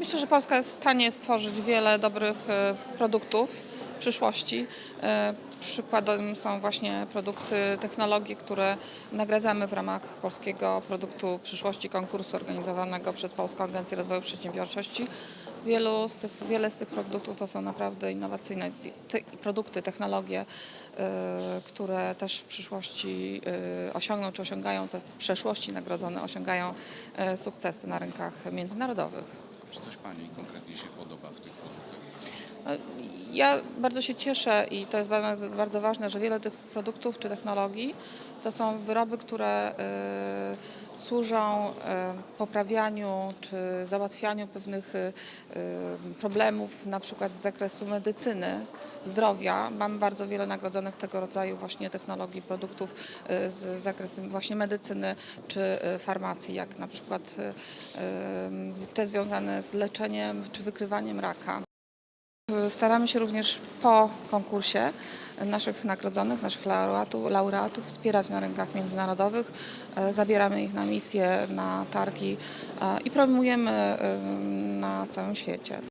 Myślę, że Polska jest w stanie stworzyć wiele dobrych e, produktów w przyszłości. E, Przykładem są właśnie produkty, technologie, które nagradzamy w ramach polskiego produktu przyszłości konkursu organizowanego przez Polską Agencję Rozwoju Przedsiębiorczości. Wielu z tych, wiele z tych produktów to są naprawdę innowacyjne te, produkty, technologie, e, które też w przyszłości e, osiągną, czy osiągają te w przeszłości nagrodzone, osiągają e, sukcesy na rynkach międzynarodowych. Czy coś Pani konkretnie się podoba w tych produktach? Ja bardzo się cieszę i to jest bardzo, bardzo ważne, że wiele tych produktów czy technologii to są wyroby, które y, służą y, poprawianiu czy załatwianiu pewnych y, problemów, na przykład z zakresu medycyny, zdrowia. Mamy bardzo wiele nagrodzonych tego rodzaju właśnie technologii, produktów y, z zakresu właśnie medycyny czy farmacji, jak na przykład te związane z leczeniem czy wykrywaniem raka. Staramy się również po konkursie naszych nagrodzonych, naszych laureatów, laureatów wspierać na rynkach międzynarodowych. E, Zabieramy ich na misje, na targi e, i promujemy e, na całym świecie.